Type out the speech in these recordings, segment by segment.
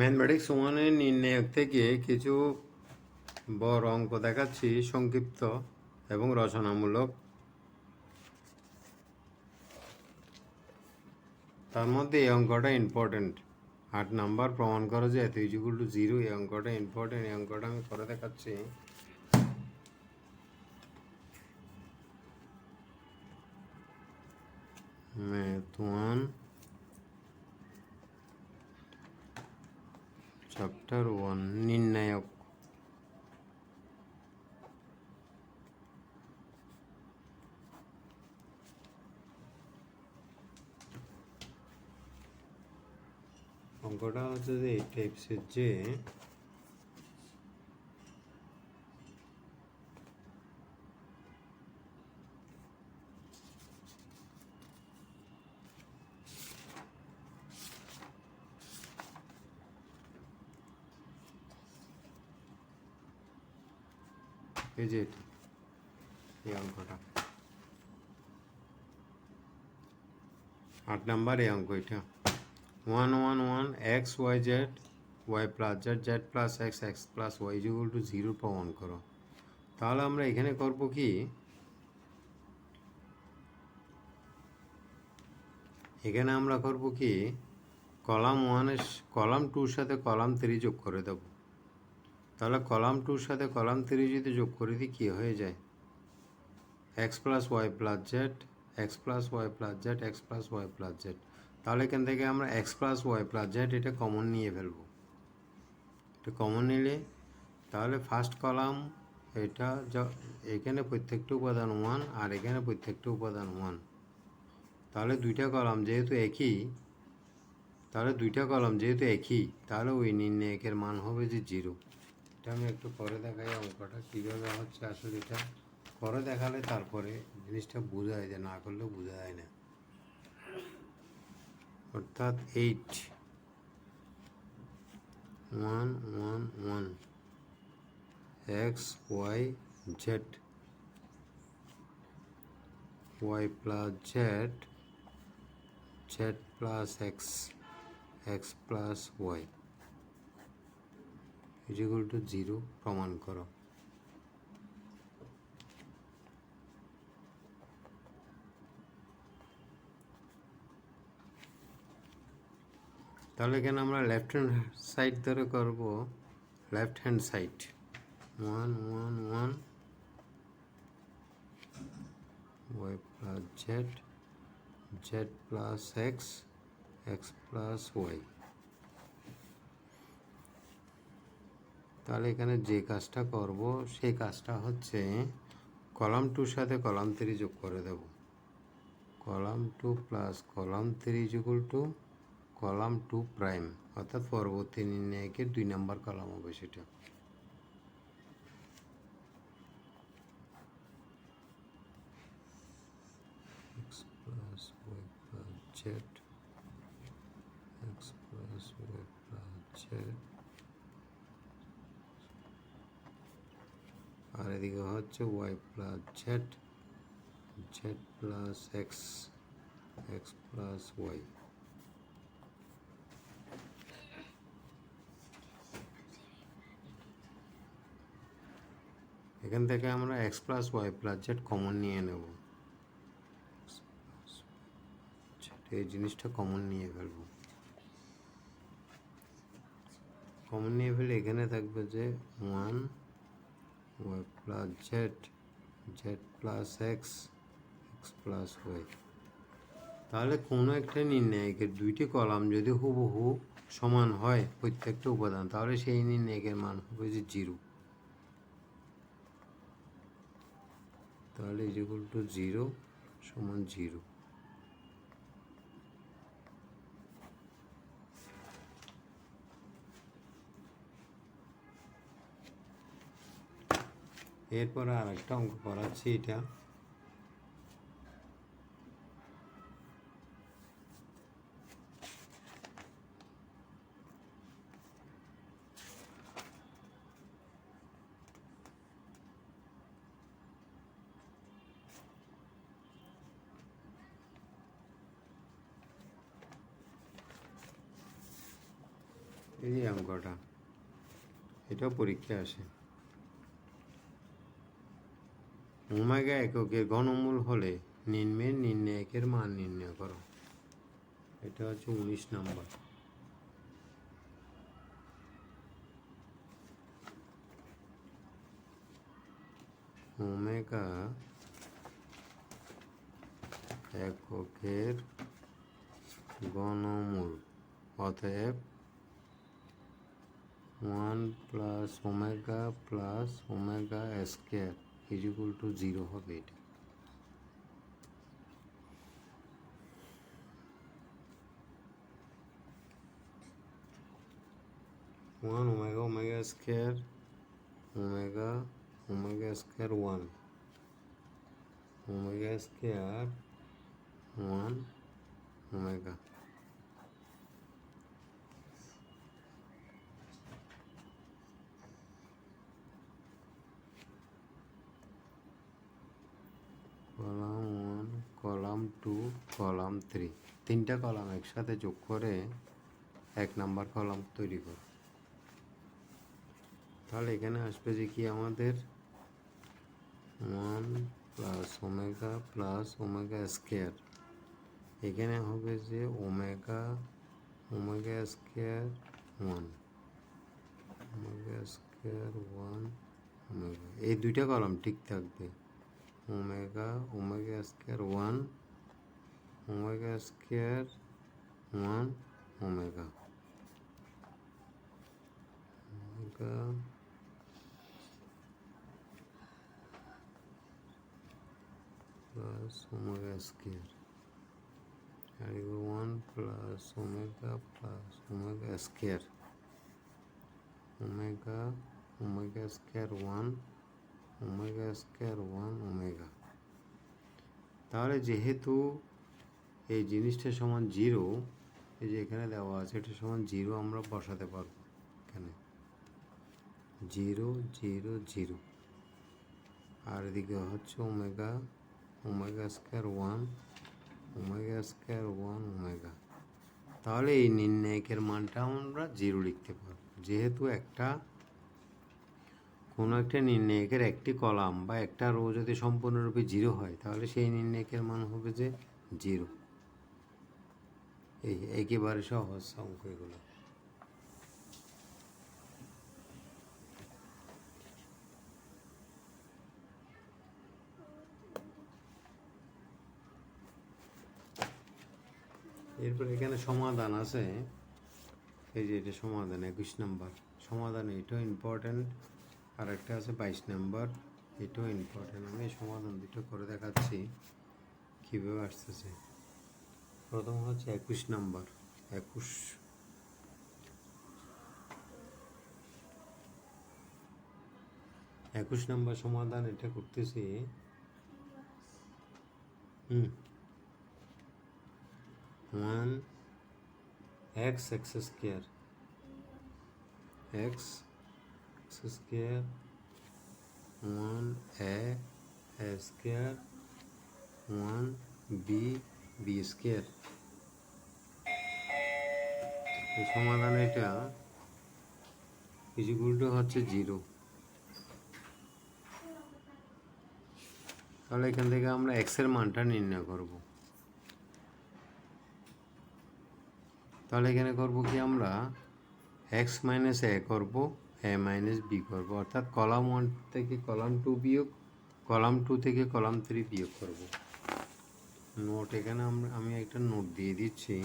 Mathematics ওয়ানের নির্ণায়ক থেকে কিছু বড় অঙ্ক দেখাচ্ছি, সংক্ষিপ্ত এবং রচনামূলক। তার মধ্যে এই অঙ্কটা ইম্পর্টেন্ট আট নাম্বার প্রমাণ করো যে এত ইজিকুল টু জিরো, এই অঙ্কটা ইম্পর্টেন্ট এই অঙ্কটা আমি করে দেখাচ্ছি। ম্যাথ ওয়ান চ্যাপ্টার ওয়ান নির্ণায়ক অঙ্কটা হচ্ছে যে এই টাইপসের যে এই যে এটা এই অঙ্কটা আট নাম্বার এই অঙ্ক এটা। One one one x y z, y plus z z plus x x plus y equal to zero প্রমাণ করো। তাহলে আমরা এখানে করব কি? এখানে আমরা করব কি? কলাম ওয়ানের কলাম টুর সাথে কলাম থ্রি যোগ করে দেব। তাহলে কলাম টুর সাথে কলাম থ্রি যদি যোগ করে দিই, কী হয়ে যায়? X plus y plus z x plus y plus z x plus y plus z তাহলে এখান থেকে আমরা x plus y plus z এটা কমন নিয়ে ফেলব। এটা কমন নিলে, তাহলে ফার্স্ট কলাম এটা এখানে প্রত্যেকটা উপাদান ওয়ান আর এখানে প্রত্যেকটা উপাদান ওয়ান তাহলে দুইটা কলাম যেহেতু একই, তাহলে দুইটা কলাম যেহেতু একই, তাহলে ওই নির্ণায়কের মান হবে যে জিরো এটা আমি একটু করে দেখাই, অঙ্কটা কীভাবে হচ্ছে, আসলে এটা করে দেখালে তারপরে জিনিসটা বোঝা যায় না করলেও বোঝা যায় না। অর্থাৎ eight one one one x y z y plus z z plus x x plus y equal to zero প্রমাণ করো। তাহলে এখানে আমরা লেফট হ্যান্ড সাইড ধরে করব? Left hand side one one one y plus z z plus x x plus y তাহলে এখানে যে কাজটা করব, সেই কাজটা হচ্ছে কলাম টুর সাথে কলাম থ্রি যোগ করে দেব। Column two plus column three equal to column two prime অর্থাৎ পরবর্তী নির্ণায়কের দুই নম্বর কলাম হবে সেটা। X plus y plus z x plus y plus z আর এদিকে হচ্ছে y plus z z plus x x plus y এখান থেকে আমরা x plus y plus z common নিয়ে নেব। এই জিনিসটা কমন নিয়ে ফেলব। কমন নিয়ে ফেলে এখানে থাকবে যে one y plus z z plus x x plus y তাহলে কোনো একটা নির্ণায়কের দুইটি কলাম যদি হুবহু সমান হয় প্রত্যেকটা উপাদান, তাহলে সেই নির্ণায়কের মান হবে যে জিরো তাহলে ইজ ইকুয়াল টু জিরো সমান জিরো এরপরে আর একটা অঙ্ক করাচ্ছি এটা। এই যে অঙ্কটা, এটাও পরীক্ষা আসে। ওমেগা এককের ঘনমূল হলে নিম্নের নির্ণায়কের মান নির্ণয় করো। এটা হচ্ছে উনিশ নম্বর। ওমেগা এককের ঘনমূল অতএব one plus omega plus omega square is equal to zero হবে এটা one omega omega square omega omega square one omega square one omega column one column two column three তিনটা কলাম একসাথে যোগ করে এক নাম্বার কলাম তৈরি করো। তাহলে এখানে আসবে যে কি আমাদের? One plus omega plus omega square এখানে হবে যে omega omega square one omega square one omega এই দুইটা কলাম ঠিক থাকবে। Omega omega square one omega square one omega omega plus omega square. আর এগুলো one plus omega plus omega square omega omega square one omega square one omega তাহলে যেহেতু এই জিনিসটা সমান জিরো এই যে এখানে দেওয়া আছে, এটা সমান জিরো আমরা বসাতে পারব এখানে। জিরো জিরো জিরো আর এদিকে হচ্ছে omega omega square one omega square one omega তাহলে এই নির্ণায়কের মানটা আমরা জিরো লিখতে পারব। যেহেতু একটা কোনো একটা নির্ণায়কের একটি কলাম বা একটা রো যদি সম্পূর্ণরূপে জিরো হয়, তাহলে সেই নির্ণায়কের মান হবে যে জিরো। এই একেবারে সহজ অঙ্ক এগুলো। এরপর এখানে সমাধান আছে। এই যে এটা সমাধান, একুশ নাম্বার। সমাধান এটাও ইম্পর্ট্যান্ট আর একটা আছে বাইশ নাম্বার। এটাও ইম্পর্ট্যান্ট আমি সমাধান দুটো করে দেখাচ্ছি কীভাবে আসতেছে। প্রথম হচ্ছে একুশ নাম্বার। একুশ। একুশ নাম্বার সমাধান এটা করতেছি। হুম। One x x square. X x square one a square one b b square. সমাধান এটা ইজিকুলটা হচ্ছে জিরো তাহলে এখান থেকে আমরা এক্সের মানটা নির্ণয় করব। তাহলে এখানে করব কি আমরা? এক্স মাইনাস এ করব। এ মাইনাস বি করব। অর্থাৎ কলাম ওয়ান থেকে কলাম টু বিয়োগ কলাম টু থেকে কলাম থ্রি বিয়োগ করব। নোট এখানে আমরা আমি একটা নোট দিয়ে দিচ্ছি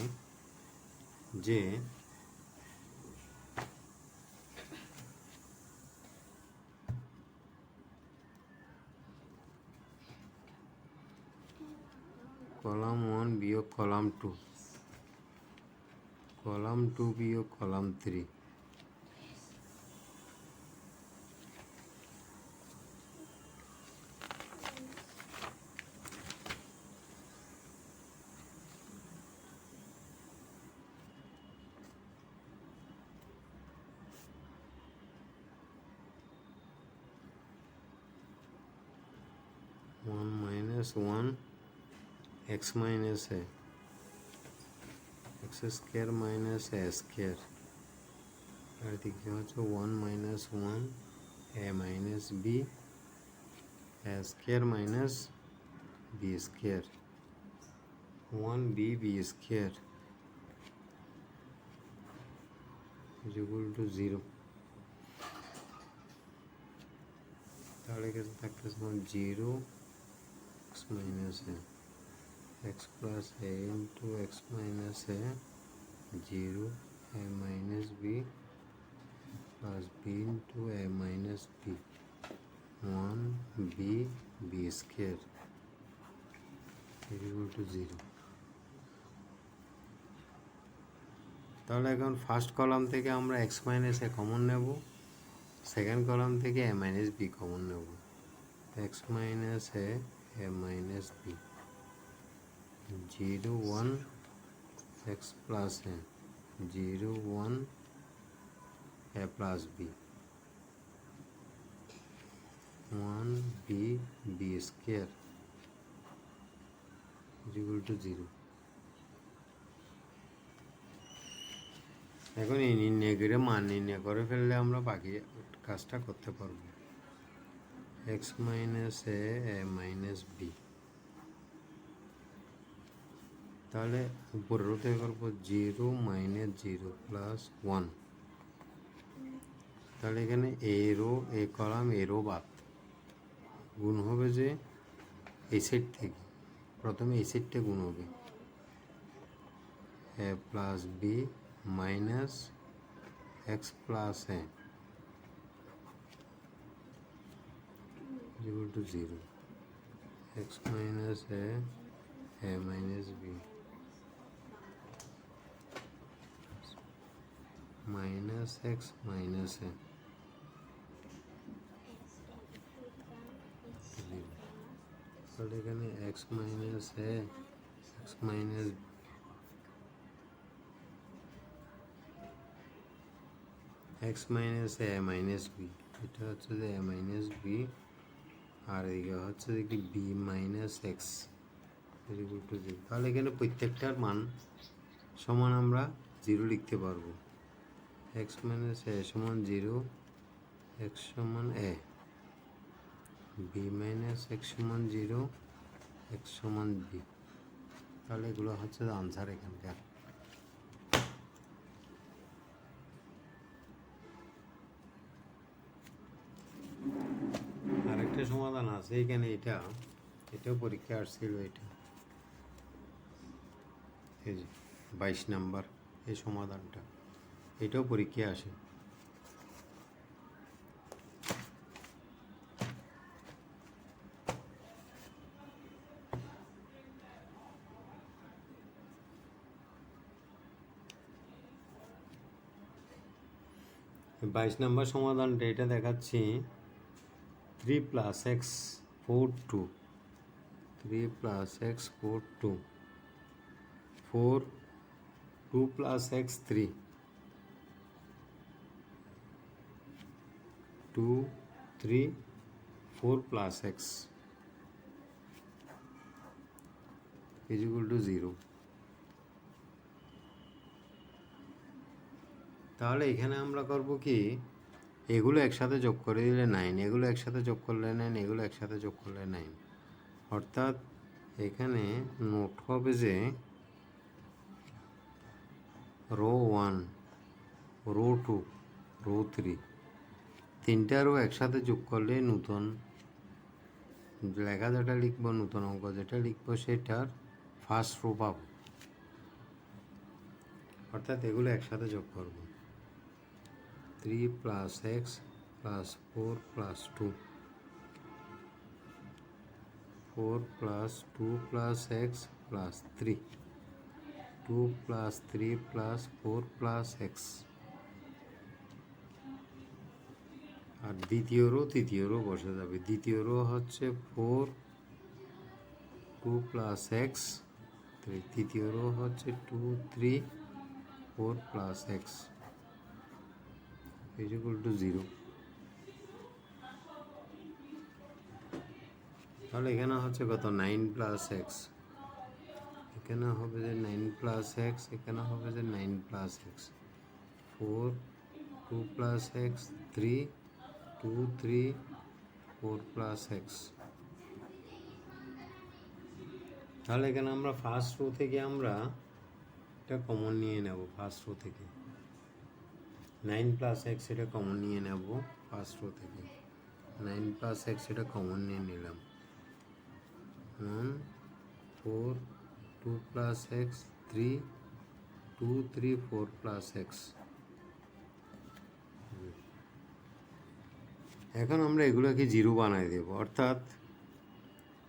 যে কলাম ওয়ান বিয়োগ কলাম টু কলাম টু বিয়োগ column three one x minus है x square minus a square अर्थी क्या one minus one a minus b a square minus b square one b b square equal to zero zero x minus a x plus a into x minus a 0 a minus b plus b into a minus b 1 b b square is equal to 0 তাহলে এখন first column থেকে আমরা x minus a common নেব second column থেকে a minus b common নেব x minus a a minus b zero one x plus a zero one a plus b one b b square equal to zero এখন এই নির্ণয় করে মান নির্ণয় করে ফেললে আমরা বাকি কাজটা করতে পারব। X minus A A minus B তাহলে উপরের হতে করব zero minus zero plus one তাহলে এখানে এ রো এ কলাম এ রো বাদ। গুণ হবে যে এই সেট থেকে, প্রথমে এই সেটটা গুণ হবে। A plus b minus x plus a equal to 0 x minus a a minus b minus x minus a তাহলে এখানে x minus a x minus x minus a minus b এটা হচ্ছে যে a minus b আর এদিকে হচ্ছে দেখি b minus x to zero তাহলে এখানে প্রত্যেকটার মান সমান আমরা জিরো লিখতে পারব। এক্স মাইনাস এ সমান জিরো এক্স সমান এ বি মাইনাস এক্স সমান জিরো এক্স সমান বি তাহলে এগুলো হচ্ছে আনসার এখানকার। আরেকটা সমাধান আছে এখানে এটা, এটাও পরীক্ষা আসছিল এটা। এই যে, বাইশ নাম্বার, এই সমাধানটা, এটাও পরীক্ষা আসে। বাইশ নাম্বার সমাধানটা, এটা দেখাচ্ছি। Three plus x four two three plus x four two four two plus x three two three four plus x is equal to zero তাহলে এখানে আমরা করব কি এগুলো একসাথে যোগ করে দিলে নাইন এগুলো একসাথে যোগ করলে নাইন এগুলো একসাথে যোগ করলে নাইন অর্থাৎ এখানে নোট হবে যে row one row two row three তিনটা রো একসাথে যোগ করলে নতুন লেখা যেটা লিখব, নতুন অঙ্ক যেটা লিখব, সেটার ফার্স্ট রো পাবো। অর্থাৎ এগুলো একসাথে যোগ করব। Three plus X plus four plus two four plus two plus X plus three two plus three plus four plus X আর দ্বিতীয় রো, তৃতীয় রো বসে যাবে। দ্বিতীয় রো হচ্ছে ফোর টু প্লাস এক্স তৃতীয় রো হচ্ছে two three four plus x is equal to zero তাহলে এখানে হচ্ছে কত? নাইন প্লাস এক্স এখানে হবে যে নাইন প্লাস এক্স এখানে হবে যে nine plus x four two plus x three two three four plus x তাহলে এখানে আমরা ফার্স্ট রো থেকে আমরা এটা কমন নিয়ে নেব ফার্স্ট রো থেকে। নাইন প্লাস এক্স এটা কমন নিয়ে নেব ফার্স্ট রো থেকে। নাইন প্লাস এক্স এটা কমন নিয়ে নিলাম। One four two plus x three two three four plus x. এখন আমরা এগুলোকে জিরো বানাই দেব। অর্থাৎ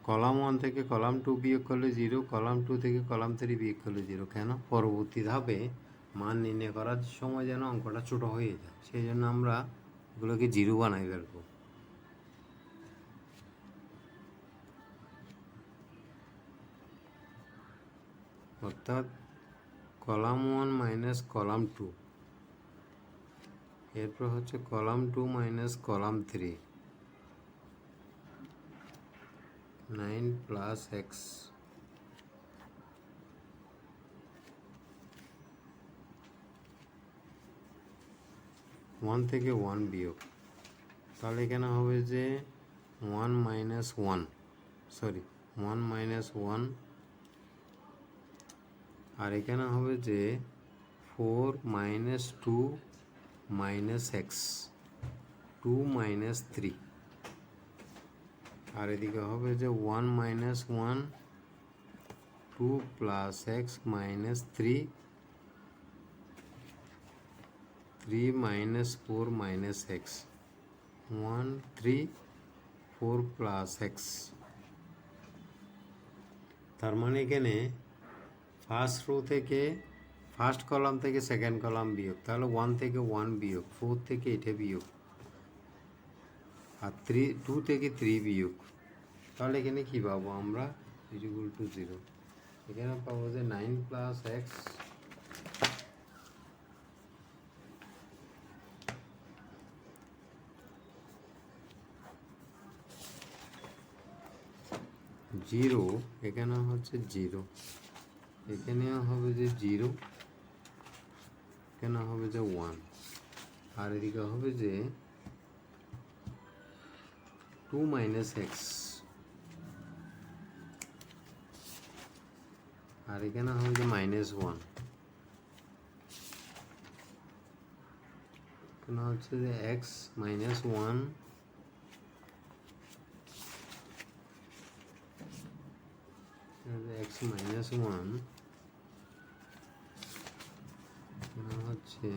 কলাম ওয়ান থেকে কলাম টু বিয়োগ করলে জিরো কলাম টু থেকে কলাম থ্রি বিয়োগ করলে জিরো কেন? পরবর্তী ধাপে মান নির্ণয় করার সময় যেন অঙ্কটা ছোট হয়ে যায়। সেই জন্য আমরা এগুলোকে জিরো বানাই ফেলব অর্থাৎ column one minus column two. এরপর হচ্ছে column two minus column three. Nine plus x one থেকে ওয়ান বিয়োগ। তাহলে এখানে হবে যে one minus one sorry one minus one আর এখানে হবে যে four minus two minus x two minus three আর এদিকে হবে যে one minus one two plus x minus three three minus four minus x one three four plus x তার মানে এখানে first row থেকে ফার্স্ট কলাম থেকে সেকেন্ড কলাম বিয়োগ তাহলে ওয়ান থেকে ওয়ান বিয়োগ ফোর থেকে এটা বিয়োগ আর থ্রি টু থেকে থ্রি বিয়োগ তাহলে এখানে কী পাবো আমরা ইকুয়াল টু জিরো এখানে পাবো যে নাইন প্লাস এক্স জিরো এখানে হচ্ছে জিরো। এখানেও হবে যে জিরো এখানে হবে যে ওয়ান। আর এদিকে হবে যে টু মাইনাস এক্স। আর এখানে হবে যে মাইনাস ওয়ান। এখানে হচ্ছে যে x minus one x minus one হচ্ছে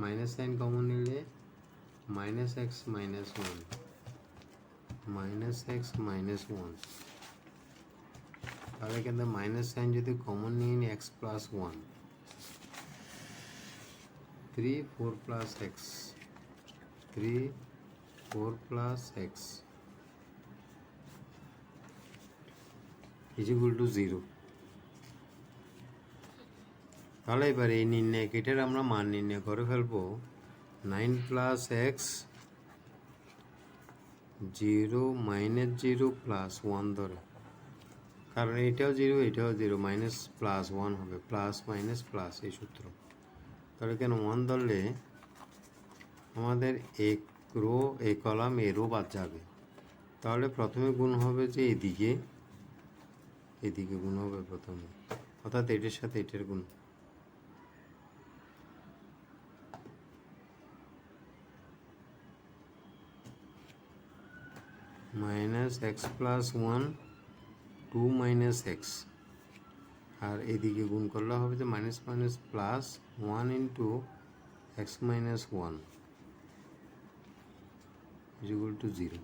মাইনাস সাইন কমন নিলে minus x minus one minus x minus one তাহলে কিন্তু মাইনাস সাইন যদি কমন নিয়ে নিই x plus one three four plus x three four plus x is equal to zero তাহলে এবার এই নির্ণয় কেটের আমরা মান নির্ণয় করে ফেলব। Nine plus X zero minus zero plus one ধরে। কারণ এটাও জিরো এটাও জিরো মাইনাস প্লাস ওয়ান হবে প্লাস মাইনাস প্লাস এই সূত্র। তাহলে কেন ওয়ান ধরলে আমাদের এক রো, এ কলাম, এ রো বাদ যাবে। তাহলে প্রথমে গুণ হবে যে এদিকে। এদিকে গুণ হবে প্রথমে। অর্থাৎ এটার সাথে এটার গুণ। Minus x plus one, two minus x. আর এদিকে গুণ করলে হবে যে minus minus plus one into x minus one equal to zero.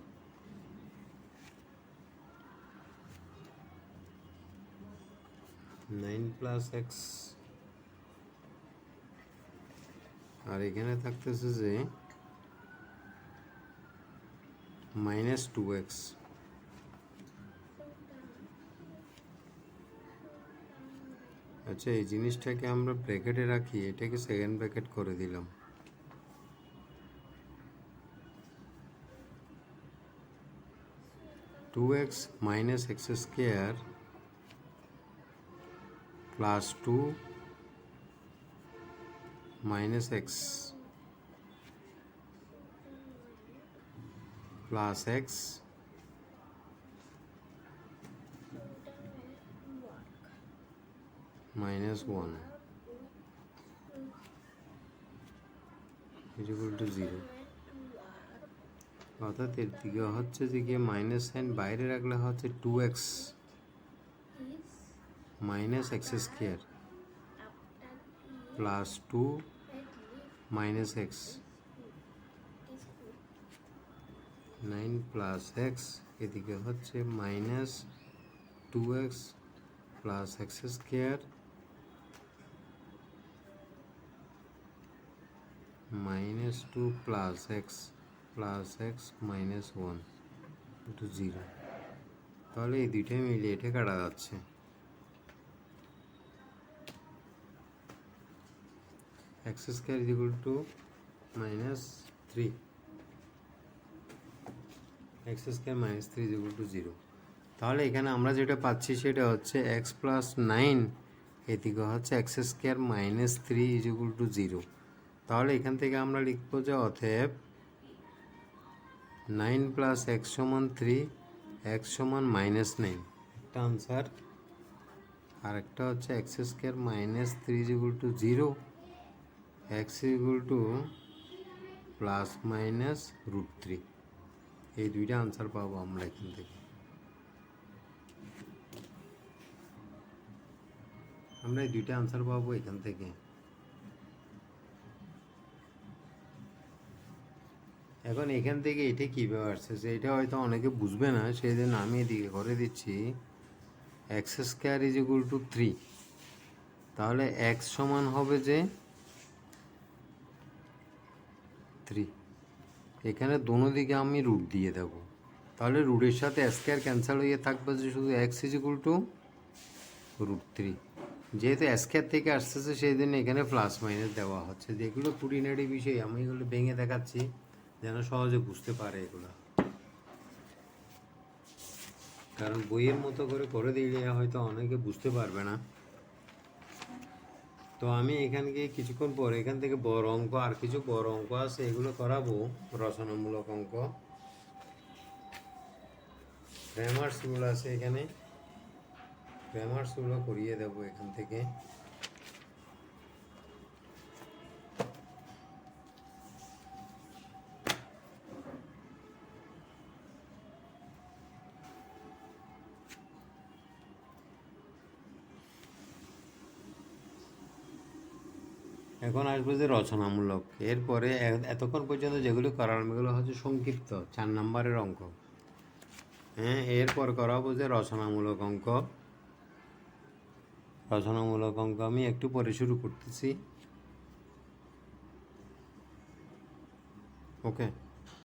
Nine plus x আর এখানে থাকতেছে যে মাইনাস টু এক্স আচ্ছা এই জিনিসটাকে আমরা ব্র্যাকেটে রাখি, এটাকে সেকেন্ড ব্র্যাকেট করে দিলাম। Two x minus x square plus two minus x plus x minus one equal to zero অর্থাৎ এর দিকে হচ্ছে যে গিয়ে মাইনাস সাইন বাইরে রাখলে হচ্ছে two x minus x square plus two minus x nine plus x এদিকে হচ্ছে minus two x plus x square minus two plus x plus x minus one two zero তাহলে এই দুইটাই মিলিয়ে এটা কাটা যাচ্ছে। X square is equal to minus three x square minus three is equal to zero তাহলে এখানে আমরা যেটা পাচ্ছি সেটা হচ্ছে এক্স প্লাস নাইন এদিকে হচ্ছে x square minus three is equal to zero তাহলে এখান থেকে আমরা লিখব যে অতএব নাইন প্লাস এক্স সমান থ্রি এক্স সমান মাইনাস নাইন একটা আনসার আর একটা হচ্ছে x square minus three is to zero x equal to plus minus root three. এই দুইটা আনসার পাবো আমরা এখান থেকে। আমরা এই দুইটা আনসার পাবো এখান থেকে। এখন এখান থেকে এটা কীভাবে আসছে? যে এটা হয়তো অনেকে বুঝবে না সেই জন্য আমি এদিকে করে দিচ্ছি। X square is equal to three. তাহলে এক্স সমান হবে যে থ্রি এখানে দোনো দিকে আমি রুট দিয়ে দেবো। তাহলে রুটের সাথে স্কোয়ার ক্যান্সেল হয়ে থাকবে যে শুধু x is to root three যেহেতু স্কোয়ার থেকে আসতেছে সেই জন্য এখানে প্লাস মাইনাস দেওয়া হচ্ছে। যেগুলো খুঁটিনাটি বিষয়, আমি এগুলো ভেঙে দেখাচ্ছি, যেন সহজে বুঝতে পারে এগুলো। কারণ বইয়ের মতো করে করে দিলে হয়তো অনেকে বুঝতে পারবে না। তো আমি এখান গিয়ে কিছুক্ষণ পর এখান থেকে বড় অঙ্ক, আর কিছু বড় অঙ্ক আছে, এগুলো করাবো, রচনামূলক অঙ্ক। গ্রামার্সগুলো আছে এখানে। গ্রামার্সগুলো করিয়ে দেবো এখান থেকে। এখন আসবে যে রচনামূলক। এরপরে এতক্ষণ পর্যন্ত যেগুলো করালাম এগুলো হচ্ছে সংক্ষিপ্ত, চার নম্বরের অঙ্ক। হ্যাঁ এরপর করাবো যে রচনামূলক অঙ্ক। রচনামূলক অঙ্ক আমি একটু পরে শুরু করতেছি। ওকে।